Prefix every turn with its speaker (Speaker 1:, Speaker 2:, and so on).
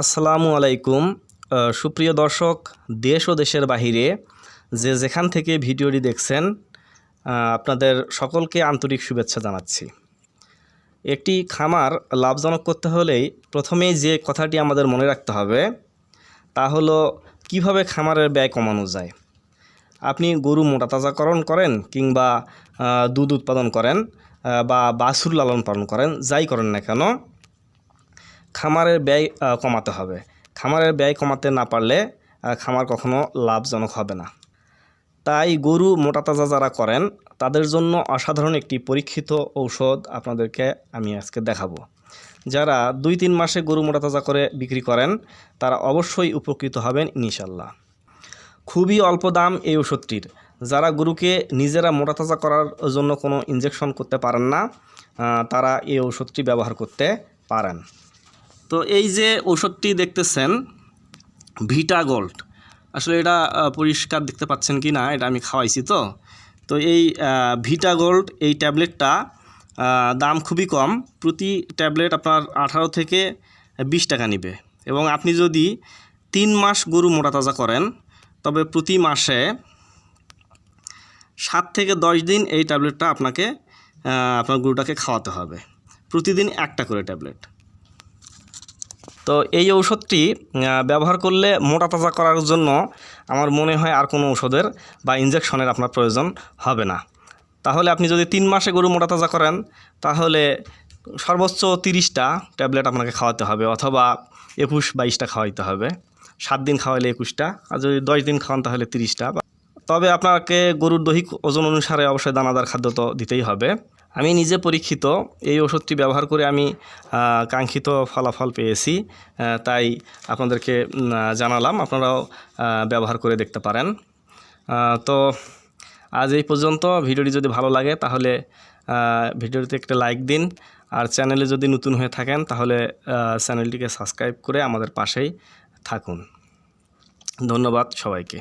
Speaker 1: আসসালামু আলাইকুম। সুপ্রিয় দর্শক, দেশ ও দেশের বাহিরে যে যেখান থেকে ভিডিওটি দেখছেন আপনাদের সকলকে আন্তরিক শুভেচ্ছা জানাচ্ছি। একটি খামার লাভজনক করতে হলেই প্রথমেই যে কথাটি আমাদের মনে রাখতে হবে, তা হলো কীভাবে খামারের ব্যয় কমানো যায়। আপনি গরু মোটা তাজাকরণ করেন কিংবা দুধ উৎপাদন করেন বা বাছুর লালন পালন করেন, যাই করেন না কেন খামারের ব্যয় কমাতে হবে। খামারের ব্যয় কমাতে না পারলে খামার কখনো লাভজনক হবে না। তাই গরু মোটা তাজা যারা করেন, তাদের জন্য অসাধারণ একটি পরীক্ষিত ঔষধ আপনাদেরকে আমি আজকে দেখাবো। যারা দুই তিন মাসে গরু মোটা তাজা করে বিক্রি করেন, তারা অবশ্যই উপকৃত হবেন ইনশাল্লাহ খুবই অল্প দাম এই ওষুধটির যারা গরুকে নিজেরা মোটা তাজা করার জন্য কোনো ইনজেকশন করতে পারেন না তারা এই ওষুধটি ব্যবহার করতে পারেন। তো এই যে ওষুধটি দেখতেছেন, ভিটা গোল্ড। আসলে এটা পরিষ্কার দেখতে পাচ্ছেন কি না, এটা আমি খাওয়াইছি তো। তো এই ভিটা গোল্ড এই ট্যাবলেটটা দাম খুবই কম। প্রতি ট্যাবলেট আপনার আঠারো থেকে বিশ টাকা নেবে। এবং আপনি যদি তিন মাস গরু মোটা তাজা করেন, তবে প্রতি মাসে সাত থেকে দশ দিন এই ট্যাবলেটটা আপনাকে আপনার গরুটাকে খাওয়াতে হবে। প্রতিদিন একটা করে ট্যাবলেট। তো এই ঔষধটি ব্যবহার করলে মোটা তাজা করার জন্য আমার মনে হয় আর কোনো ওষুধের বা ইঞ্জেকশনের আপনার প্রয়োজন হবে না। তাহলে আপনি যদি তিন মাসে গরু মোটা তাজা করেন, তাহলে সর্বোচ্চ তিরিশটা ট্যাবলেট আপনাকে খাওয়াতে হবে অথবা একুশ বাইশটা খাওয়াইতে হবে। সাত দিন খাওয়াইলে একুশটা, আর যদি দশ দিন খাওয়ান তাহলে তিরিশটা। তবে আপনাকে গরুর দৈহিক ওজন অনুসারে অবশ্যই দানাদার খাদ্য তো দিতেই হবে। আমি নিজে পরীক্ষিত, এই ওষুধটি ব্যবহার করে আমি কাঙ্ক্ষিত ফলাফল পেয়েছি। তাই আপনাদেরকে জানালাম, আপনারাও ব্যবহার করে দেখতে পারেন। তো আজ এই পর্যন্ত। ভিডিওটি যদি ভালো লাগে, তাহলে ভিডিওটিতে একটা লাইক দিন। আর চ্যানেলে যদি নতুন হয়ে থাকেন, তাহলে চ্যানেলটিকে সাবস্ক্রাইব করে আমাদের পাশেই থাকুন। ধন্যবাদ সবাইকে।